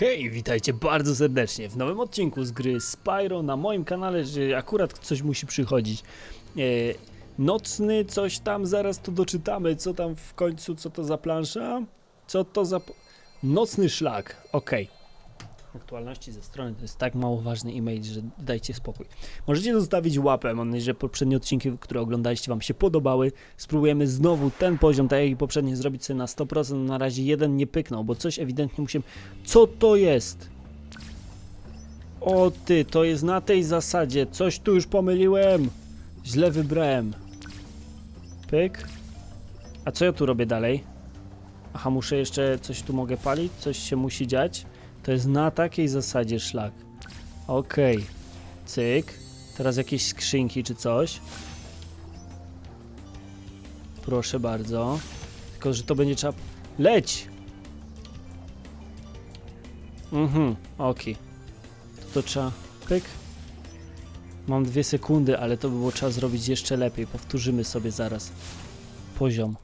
Hej, witajcie bardzo serdecznie w nowym odcinku z gry Spyro na moim kanale, że akurat coś musi przychodzić. E, nocny coś tam, zaraz to doczytamy, co tam w końcu, co to za plansza? Co to za... Nocny szlak, okej. Aktualności ze strony to jest tak mało ważny e-mail, że dajcie spokój. Możecie zostawić łapę, mam nadzieję, że poprzednie odcinki, które oglądaliście wam się podobały. Spróbujemy znowu ten poziom, tak jak i poprzednie, zrobić sobie na 100%. Na razie jeden nie pyknął, bo coś ewidentnie musimy... Co to jest? O ty, to jest na tej zasadzie. Coś tu już pomyliłem. Źle wybrałem. Pyk. A co ja tu robię dalej? Aha, muszę jeszcze coś tu mogę palić? Coś się musi dziać? To jest na takiej zasadzie szlak. Okej. Cyk. Teraz jakieś skrzynki czy coś. Proszę bardzo. Tylko, że to będzie trzeba... Leć! Mhm, okej. To to trzeba... Pyk. Mam dwie sekundy, ale to by było trzeba zrobić jeszcze lepiej. Powtórzymy sobie zaraz. Poziom.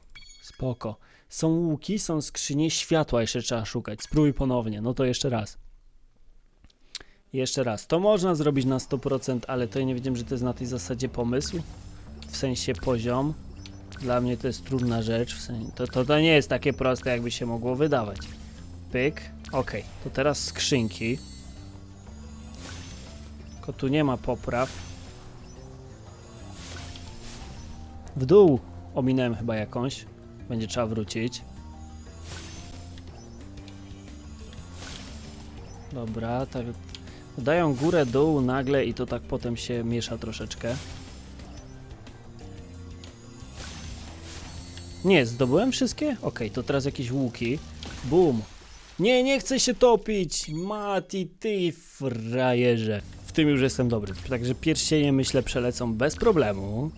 Spoko. Są łuki, są skrzynie, światła jeszcze trzeba szukać. Spróbuj ponownie. No to jeszcze raz. Jeszcze raz. To można zrobić na 100%, ale to ja nie wiedziałem, że to jest na tej zasadzie pomysł. W sensie poziom. Dla mnie to jest trudna rzecz. W sensie, to, to, to nie jest takie proste, jakby się mogło wydawać. Pyk. Ok. To teraz skrzynki. Tylko tu nie ma popraw. W dół ominąłem chyba jakąś. Będzie trzeba wrócić. Dobra, tak. Dają górę, dół nagle i to tak potem się miesza troszeczkę. Nie, zdobyłem wszystkie? Okej, to teraz jakieś łuki. Bum. Nie, nie chcę się topić! Mati, ty frajerze. W tym już jestem dobry. Także pierścienie myślę przelecą bez problemu.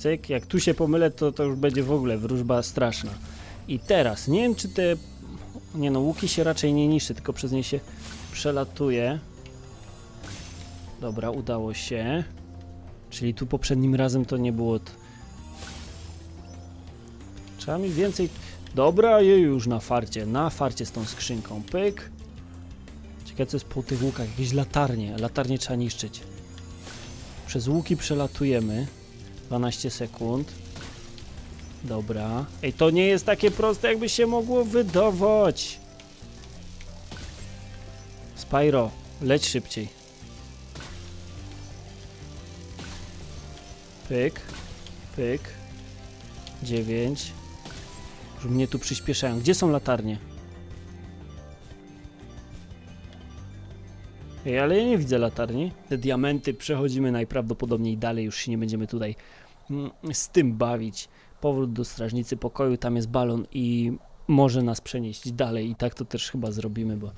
Cyk, jak tu się pomylę, to to już będzie w ogóle wróżba straszna. I teraz, nie wiem czy te... Nie no, łuki się raczej nie niszczy, tylko przez nie się przelatuje. Dobra, udało się. Czyli tu poprzednim razem to nie było... Trzeba mi więcej... Dobra, je już na farcie, na farcie z tą skrzynką. Pyk. Ciekawe co jest po tych łukach, jakieś latarnie. Latarnie trzeba niszczyć. Przez łuki przelatujemy. 12 sekund. Dobra. Ej, to nie jest takie proste, jakby się mogło wydawać. Spyro, leć szybciej. Pyk, pyk. 9. Już mnie tu przyspieszają. Gdzie są latarnie? Ej, ale ja nie widzę latarni. Te diamenty przechodzimy najprawdopodobniej dalej, już się nie będziemy tutaj mm, z tym bawić. Powrót do strażnicy pokoju, tam jest balon i może nas przenieść dalej i tak to też chyba zrobimy, bo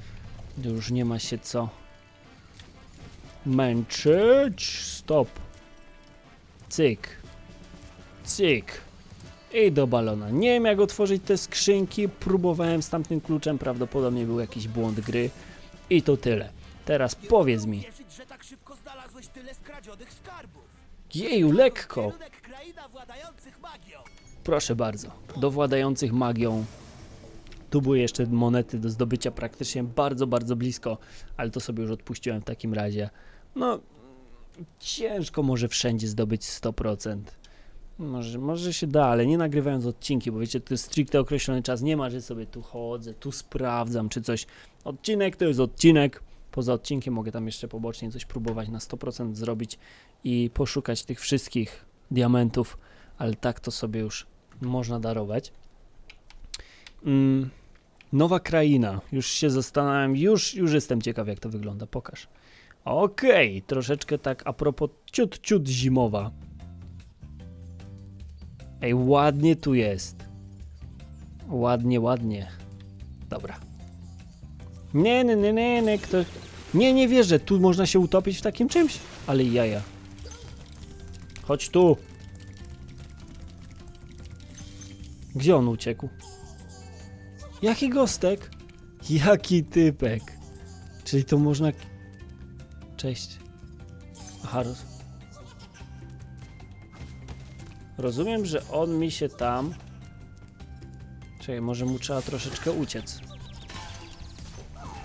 już nie ma się co męczyć. Stop. Cyk. Cyk. I do balona. Nie wiem jak otworzyć te skrzynki, próbowałem z tamtym kluczem, prawdopodobnie był jakiś błąd gry i to tyle. Teraz powiedz mi, jeju, lekko, proszę bardzo, do władających magią. Tu były jeszcze monety do zdobycia praktycznie bardzo, bardzo blisko, ale to sobie już odpuściłem w takim razie. No, ciężko może wszędzie zdobyć 100%. Może, może się da, ale nie nagrywając odcinki, bo wiecie, to jest stricte określony czas. Nie ma, że sobie tu chodzę, tu sprawdzam, czy coś. Odcinek to jest odcinek. Poza odcinkiem mogę tam jeszcze pobocznie coś próbować na 100% zrobić i poszukać tych wszystkich diamentów, ale tak to sobie już można darować. Mm, nowa kraina. Już się zastanawiam, już, już jestem ciekaw, jak to wygląda. Pokaż. Okej, troszeczkę tak a propos ciut, ciut zimowa. Ej, ładnie tu jest. Ładnie, ładnie. Dobra. Nie, nie, nie, nie, nie, kto... Nie, nie wierzę, tu można się utopić w takim czymś? Ale jaja. Chodź tu. Gdzie on uciekł? Jaki gostek? Jaki typek? Czyli to można... Cześć. Aha, roz... Rozumiem, że on mi się tam... Czekaj, może mu trzeba troszeczkę uciec.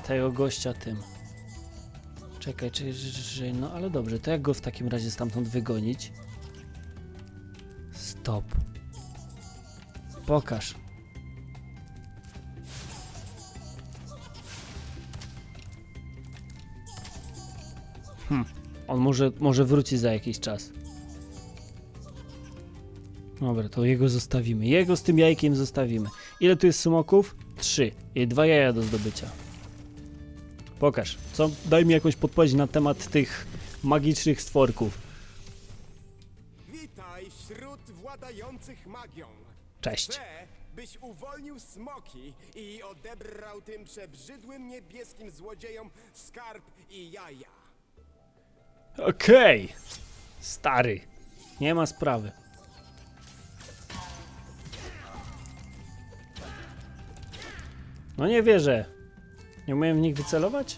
Tego gościa tym. Czekaj, czy, czy, no ale dobrze, to jak go w takim razie stamtąd wygonić? Stop. Pokaż. Hm, on może, może wróci za jakiś czas. Dobra, to jego zostawimy. Jego z tym jajkiem zostawimy. Ile tu jest sumoków? Trzy. I dwa jaja do zdobycia. Pokaż. Co? Daj mi jakąś podpowiedź na temat tych magicznych stworków. Witaj wśród władających magią. Cześć. Chcę, byś uwolnił smoki i odebrał tym przebrzydłym niebieskim złodziejom skarb i jaja. Okej. Stary. Nie ma sprawy. No nie wierzę. Nie umiem w nich wycelować?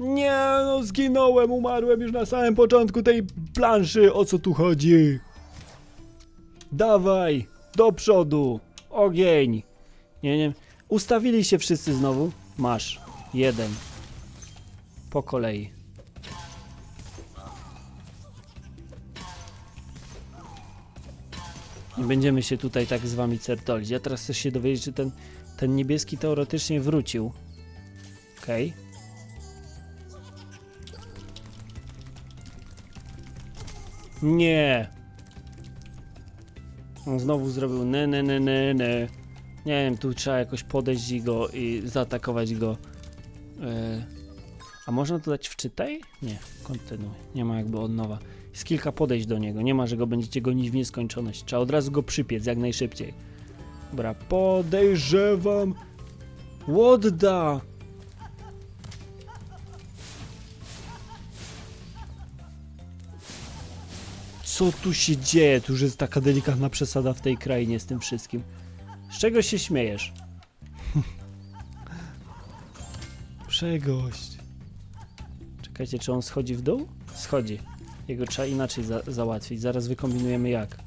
Nie, no zginąłem, umarłem już na samym początku tej planszy. O co tu chodzi? Dawaj, do przodu. Ogień. Nie, nie. Ustawili się wszyscy znowu. Masz. Jeden. Po kolei. Nie będziemy się tutaj tak z wami certolić. Ja teraz chcę się dowiedzieć, czy ten, ten niebieski teoretycznie wrócił. Okej. Nie. On znowu zrobił ne ne ne ne ne. Nie wiem, tu trzeba jakoś podejść go i zaatakować go. E, a można to dać wczytaj? Nie, kontynuuj. Nie ma jakby od nowa. Jest kilka podejść do niego. Nie ma, że go będziecie gonić w nieskończoność. Trzeba od razu go przypiec jak najszybciej. Dobra, podejrzewam. Łodda! Co tu się dzieje? Tu już jest taka delikatna przesada w tej krainie z tym wszystkim. Z czego się śmiejesz? Przegość. Czekajcie, czy on schodzi w dół? Schodzi. Jego trzeba inaczej za załatwić. Zaraz wykombinujemy jak.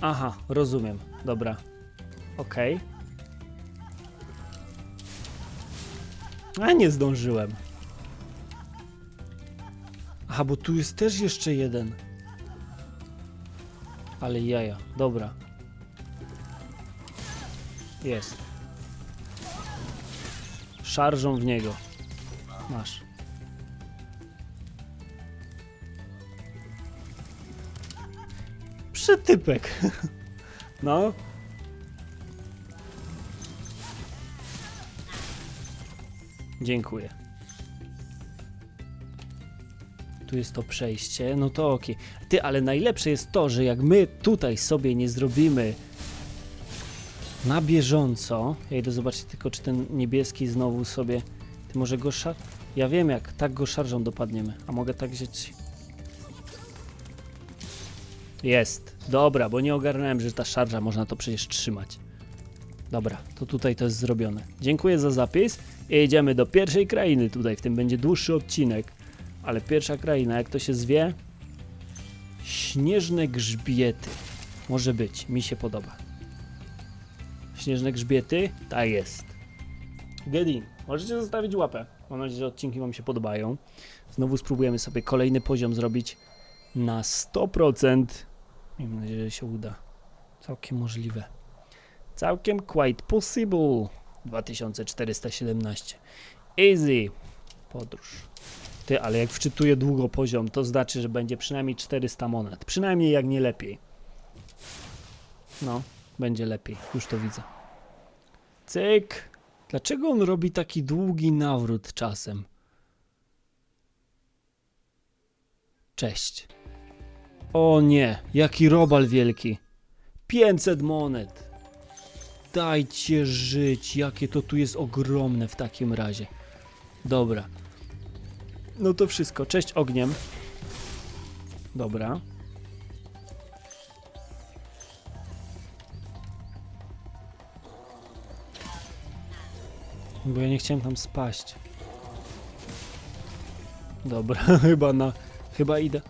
Aha, rozumiem. Dobra. Okej. A nie zdążyłem. Aha, bo tu jest też jeszcze jeden. Ale jaja. Dobra. Jest. Szarżą w niego. Masz. Przytypek. No. Dziękuję. Tu jest to przejście, no to okej. Ty, ale najlepsze jest to, że jak my tutaj sobie nie zrobimy na bieżąco. Ja idę zobaczyć tylko, czy ten niebieski znowu sobie. Ty może go szar. Ja wiem jak, tak go szarżą dopadniemy. A mogę tak wziąć. Jest. Dobra, bo nie ogarnąłem, że ta szarża można to przecież trzymać. Dobra, to tutaj to jest zrobione. Dziękuję za zapis i jedziemy do pierwszej krainy. Tutaj w tym będzie dłuższy odcinek. Ale pierwsza kraina, jak to się zwie? Śnieżne grzbiety. Może być, mi się podoba. Śnieżne grzbiety? Tak jest. Gedin, możecie zostawić łapę. Mam nadzieję, że odcinki Wam się podobają. Znowu spróbujemy sobie kolejny poziom zrobić na 100%. Miejmy nadzieję, że się uda. Całkiem możliwe. Całkiem quite possible. 2417. Easy. Podróż. Ty, ale jak wczytuję długo poziom, to znaczy, że będzie przynajmniej 400 monet. Przynajmniej jak nie lepiej. No, będzie lepiej. Już to widzę. Cyk. Dlaczego on robi taki długi nawrót czasem? Cześć. O nie, jaki robal wielki. 500 monet. Dajcie żyć, jakie to tu jest ogromne w takim razie. Dobra. No to wszystko. Cześć ogniem. Dobra. Bo ja nie chciałem tam spaść. Dobra, chyba na... Chyba idę...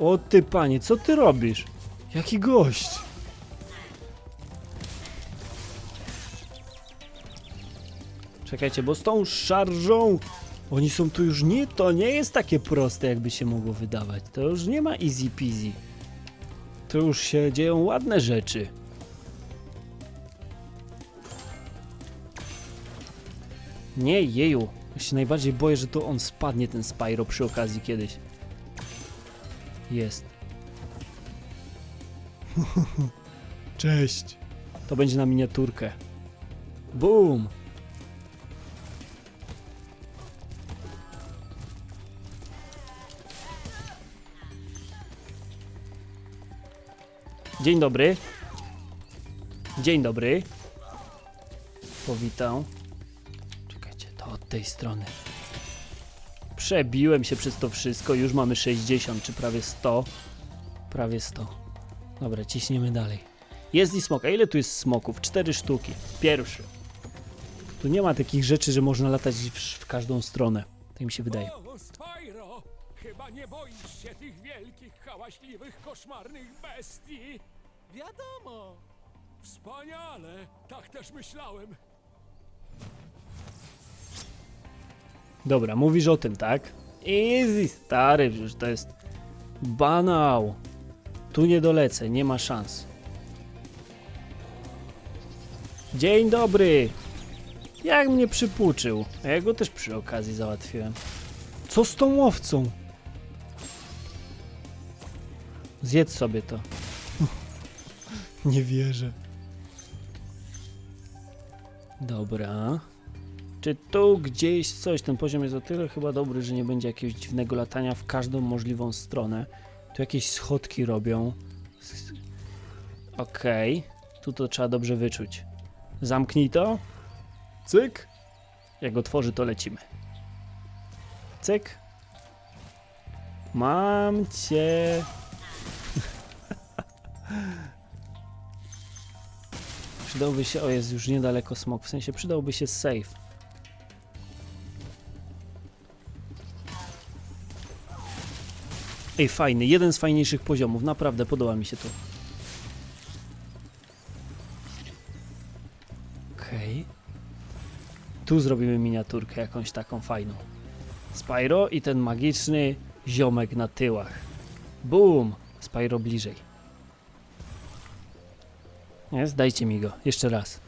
O ty panie, co ty robisz? Jaki gość? Czekajcie, bo z tą szarżą oni są tu już nie, to nie jest takie proste jakby się mogło wydawać. To już nie ma easy peasy. To już się dzieją ładne rzeczy. Nie, jeju. Ja się najbardziej boję, że to on spadnie, ten Spyro, przy okazji kiedyś. Jest. Cześć. To będzie na miniaturkę. Boom! Dzień dobry. Dzień dobry. Powitał. Czekajcie, to od tej strony. Przebiłem się przez to wszystko, już mamy 60 czy prawie 100. Prawie 100. Dobra, ciśniemy dalej. Jest i smok. A ile tu jest smoków? Cztery sztuki. Pierwszy. Tu nie ma takich rzeczy, że można latać w, w każdą stronę. Tak mi się wydaje. O, Spyro! Chyba nie boisz się tych wielkich, hałaśliwych, koszmarnych bestii! Wiadomo. Wspaniale! Tak też myślałem. Dobra, mówisz o tym, tak? Easy, stary, przecież to jest banał. Tu nie dolecę, nie ma szans. Dzień dobry. Jak mnie przypłuczył? A ja go też przy okazji załatwiłem. Co z tą łowcą? Zjedz sobie to. Nie wierzę. Dobra. Czy tu gdzieś coś? Ten poziom jest o tyle chyba dobry, że nie będzie jakiegoś dziwnego latania w każdą możliwą stronę. Tu jakieś schodki robią. Okej. Tu to trzeba dobrze wyczuć. Zamknij to. Cyk. Jak otworzy, to lecimy. Cyk. Mam cię. Przydałby się, o jest już niedaleko smok, w sensie przydałby się save. Ej, fajny, jeden z fajniejszych poziomów, naprawdę podoba mi się to. Okej. Tu zrobimy miniaturkę jakąś taką fajną. Spyro i ten magiczny ziomek na tyłach. Boom! Spyro bliżej. Jest? Dajcie mi go. Jeszcze raz.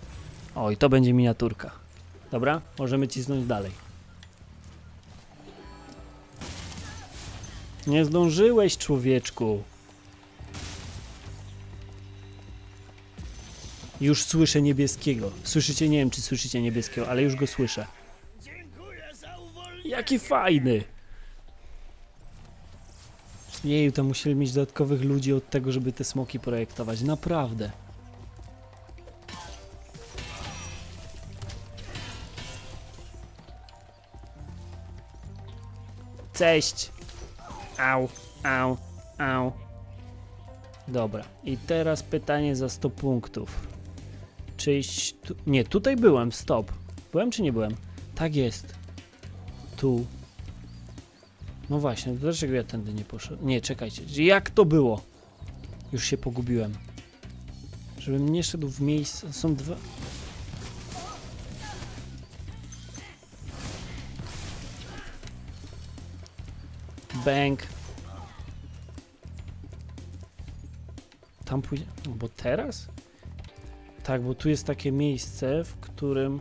O, i to będzie miniaturka. Dobra? Możemy cisnąć dalej. Nie zdążyłeś, człowieczku. Już słyszę niebieskiego. Słyszycie? Nie wiem, czy słyszycie niebieskiego, ale już go słyszę. Jaki fajny! Jeju, to musieli mieć dodatkowych ludzi od tego, żeby te smoki projektować. Naprawdę. Cześć! Au, au, au. Dobra, i teraz pytanie za 100 punktów. Czyś tu... Nie, tutaj byłem, stop. Byłem czy nie byłem? Tak jest. Tu. No właśnie, dlaczego ja tędy nie poszedłem? Nie, czekajcie, jak to było? Już się pogubiłem. Żebym nie szedł w miejsce. Są dwa. Bang. Tam pójdzie. No bo teraz? Tak, bo tu jest takie miejsce, w którym.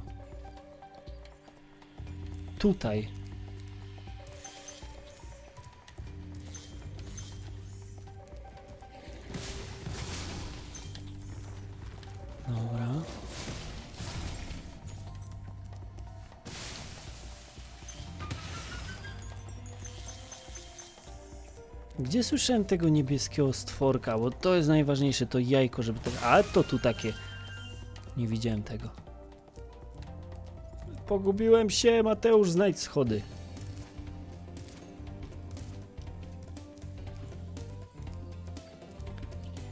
Tutaj. Gdzie słyszałem tego niebieskiego stworka? Bo to jest najważniejsze, to jajko, żeby to... A to tu takie... Nie widziałem tego. Pogubiłem się, Mateusz, znajdź schody.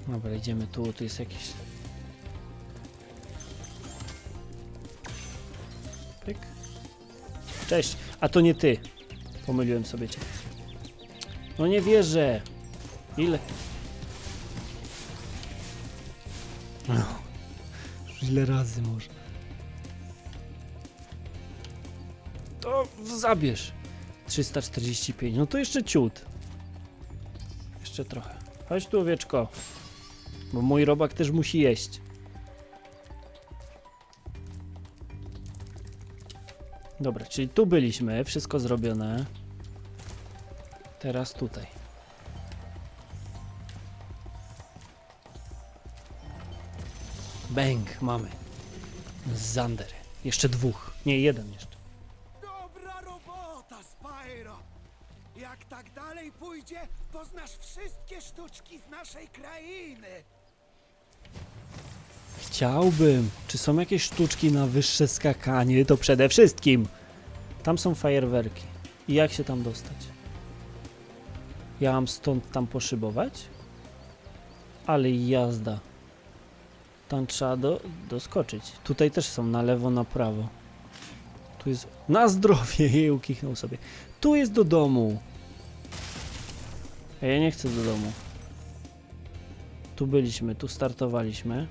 Dobra, idziemy tu, tu jest jakiś... Pyk. Cześć, a to nie ty. Pomyliłem sobie cię. No nie wierzę. Ile? No. Już ile razy może. To zabierz. 345, no to jeszcze ciut. Jeszcze trochę. Chodź tu, owieczko. Bo mój robak też musi jeść. Dobra, czyli tu byliśmy, wszystko zrobione. Teraz tutaj. Bang, mamy. Zander. Jeszcze dwóch. Nie, jeden jeszcze. Dobra robota, Spyro! Jak tak dalej pójdzie, poznasz wszystkie sztuczki z naszej krainy. Chciałbym. Czy są jakieś sztuczki na wyższe skakanie? To przede wszystkim. Tam są fajerwerki. I jak się tam dostać? Ja mam stąd tam poszybować? Ale jazda. Tam trzeba do, doskoczyć. Tutaj też są na lewo, na prawo. Tu jest... Na zdrowie! Jej ukichnął sobie. Tu jest do domu. A ja nie chcę do domu. Tu byliśmy, tu startowaliśmy.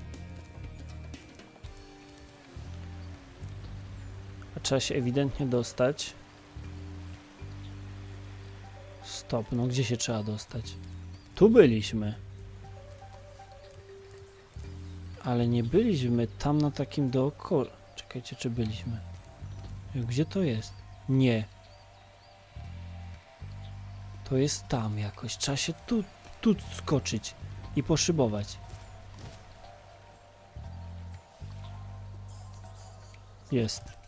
A trzeba się ewidentnie dostać. Stop, no gdzie się trzeba dostać? Tu byliśmy. Ale nie byliśmy tam na takim dookoła. Czekajcie, czy byliśmy? Gdzie to jest? Nie. To jest tam jakoś. Trzeba się tu, tu skoczyć i poszybować. Jest.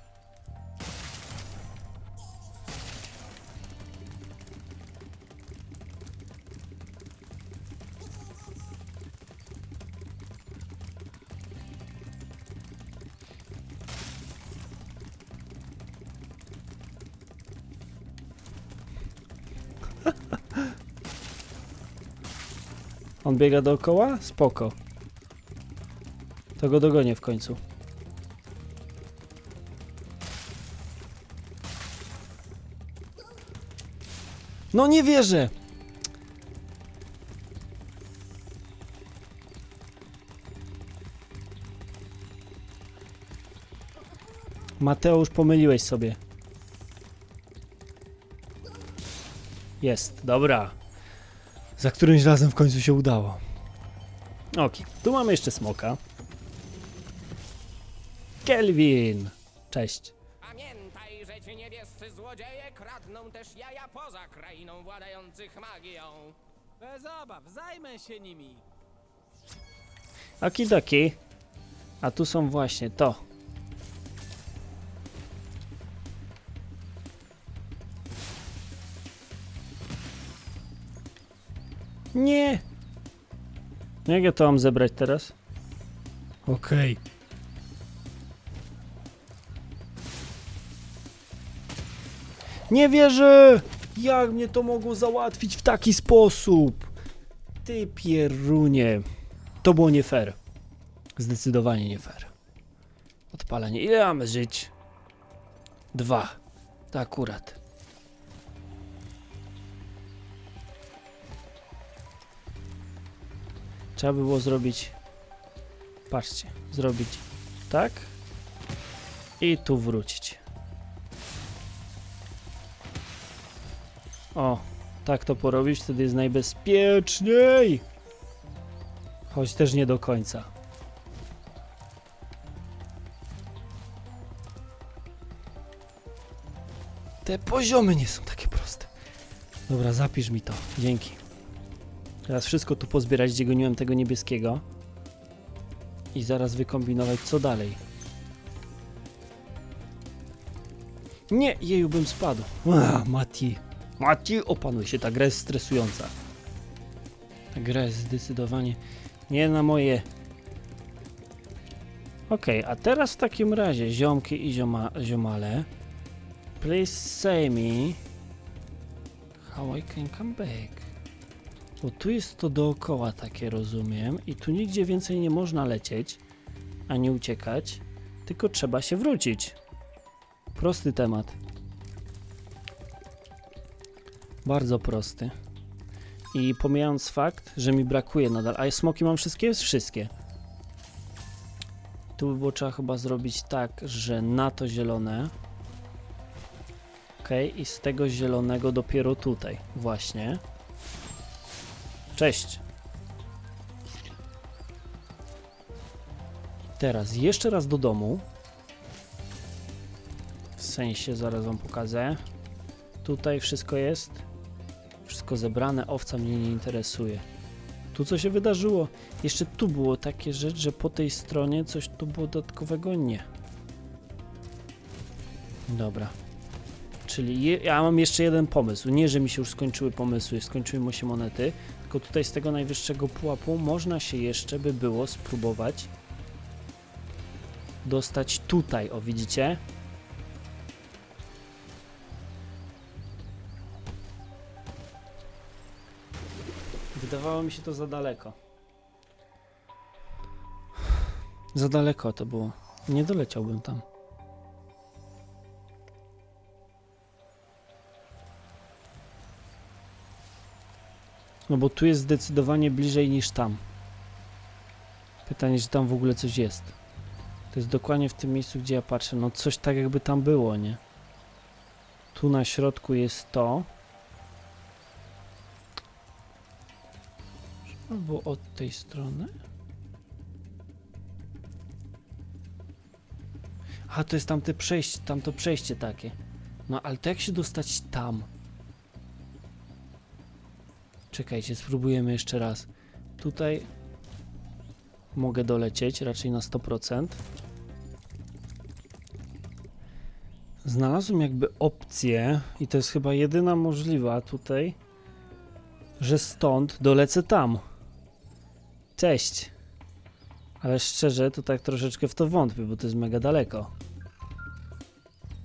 Biega dookoła? Spoko. To go dogonię w końcu. No nie wierzę! Mateusz, pomyliłeś sobie. Jest, dobra. Za którymś razem w końcu się udało. Ok, tu mamy jeszcze smoka. Kelvin! Cześć. Pamiętaj, że ci niebiescy złodzieje kradną też jaja poza krainą władających magią. Bez obaw, zajmę się nimi. Okidoki. A tu są właśnie to. Nie! Jak ja to mam zebrać teraz? Okej. Nie wierzę! Jak mnie to mogło załatwić w taki sposób? Ty pierunie. To było nie fair. Zdecydowanie nie fair. Odpalenie. Ile mamy żyć? Dwa. To akurat. Trzeba by było zrobić. Patrzcie, zrobić tak i tu wrócić. O, tak to porobić, wtedy jest najbezpieczniej. Choć też nie do końca. Te poziomy nie są takie proste. Dobra, zapisz mi to. Dzięki. Teraz wszystko tu pozbierać, gdzie goniłem tego niebieskiego. I zaraz wykombinować, co dalej. Nie, jeju bym spadł. Mati. Mati, opanuj się, ta gra jest stresująca. Ta gra jest zdecydowanie nie na moje. Okej, a teraz w takim razie, ziomki i zioma, ziomale. Please say me how I can come back. Bo tu jest to dookoła takie, rozumiem. I tu nigdzie więcej nie można lecieć, ani uciekać, tylko trzeba się wrócić. Prosty temat. Bardzo prosty. I pomijając fakt, że mi brakuje nadal, a smoki mam wszystkie? Jest wszystkie. Tu by było trzeba chyba zrobić tak, że na to zielone Okej, i z tego zielonego dopiero tutaj. Właśnie. Cześć. Teraz jeszcze raz do domu. W sensie, zaraz wam pokażę. Tutaj wszystko jest. Wszystko zebrane, owca mnie nie interesuje. Tu co się wydarzyło? Jeszcze tu było takie rzecz, że po tej stronie coś tu było dodatkowego? Nie. Dobra. Czyli je, ja mam jeszcze jeden pomysł. Nie, że mi się już skończyły pomysły, skończyły mi się monety, tylko tutaj z tego najwyższego pułapu można się jeszcze by było spróbować dostać tutaj, o widzicie? Wydawało mi się to za daleko. Za daleko to było. Nie doleciałbym tam. No bo tu jest zdecydowanie bliżej niż tam. Pytanie, czy tam w ogóle coś jest. To jest dokładnie w tym miejscu, gdzie ja patrzę. No coś tak jakby tam było, nie? Tu na środku jest to. Albo od tej strony. A to jest tamte przejście, tamto przejście takie. No ale to jak się dostać tam? Czekajcie, spróbujemy jeszcze raz. Tutaj mogę dolecieć, raczej na 100%. Znalazłem jakby opcję, i to jest chyba jedyna możliwa tutaj, że stąd dolecę tam. Cześć. Ale szczerze, to tak troszeczkę w to wątpię, bo to jest mega daleko.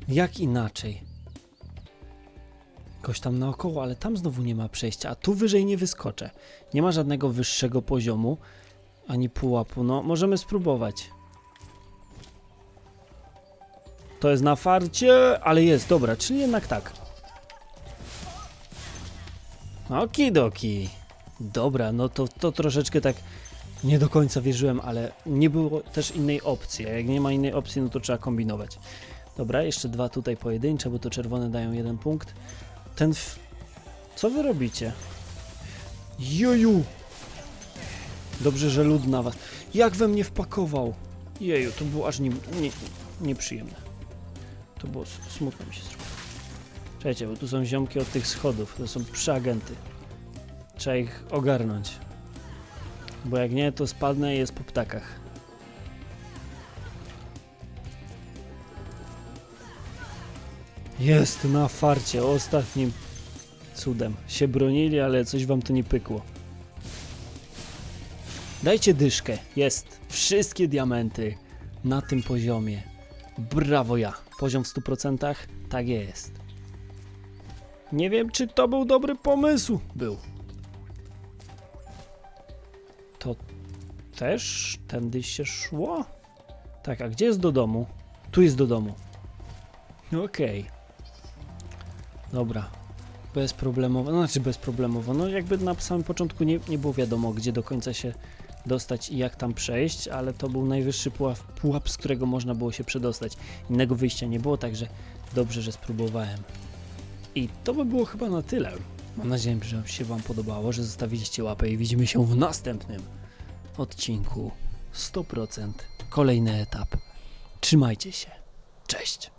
Jak inaczej? Koś tam naokoło, ale tam znowu nie ma przejścia, a tu wyżej nie wyskoczę. Nie ma żadnego wyższego poziomu, ani pułapu. No, możemy spróbować. To jest na farcie, ale jest, dobra, czyli jednak tak. Okidoki. Dobra, no to, to troszeczkę tak nie do końca wierzyłem, ale nie było też innej opcji. A jak nie ma innej opcji, no to trzeba kombinować. Dobra, jeszcze dwa tutaj pojedyncze, bo to czerwone dają jeden punkt. Ten. F... Co wy robicie? Joju! Dobrze, że lud na was. Jak we mnie wpakował? Jeju, to było aż nie, nie, nieprzyjemne. To było smutno mi się zrobiło. Czekajcie, bo tu są ziomki od tych schodów. To są przeagenty. Trzeba ich ogarnąć. Bo jak nie, to spadnę i jest po ptakach. Jest na farcie, ostatnim cudem. Się bronili, ale coś wam to nie pykło. Dajcie dyszkę. Jest. Wszystkie diamenty na tym poziomie. Brawo ja. Poziom w 100%? Tak jest. Nie wiem, czy to był dobry pomysł. Był. To też tędy się szło? Tak, a gdzie jest do domu? Tu jest do domu. Okej. Dobra. Bezproblemowo, no znaczy bezproblemowo, no jakby na samym początku nie, nie było wiadomo, gdzie do końca się dostać i jak tam przejść, ale to był najwyższy pułap, pułap, z którego można było się przedostać. Innego wyjścia nie było, także dobrze, że spróbowałem. I to by było chyba na tyle. Mam nadzieję, że się Wam podobało, że zostawiliście łapę i widzimy się w następnym odcinku 100%. Kolejny etap. Trzymajcie się. Cześć.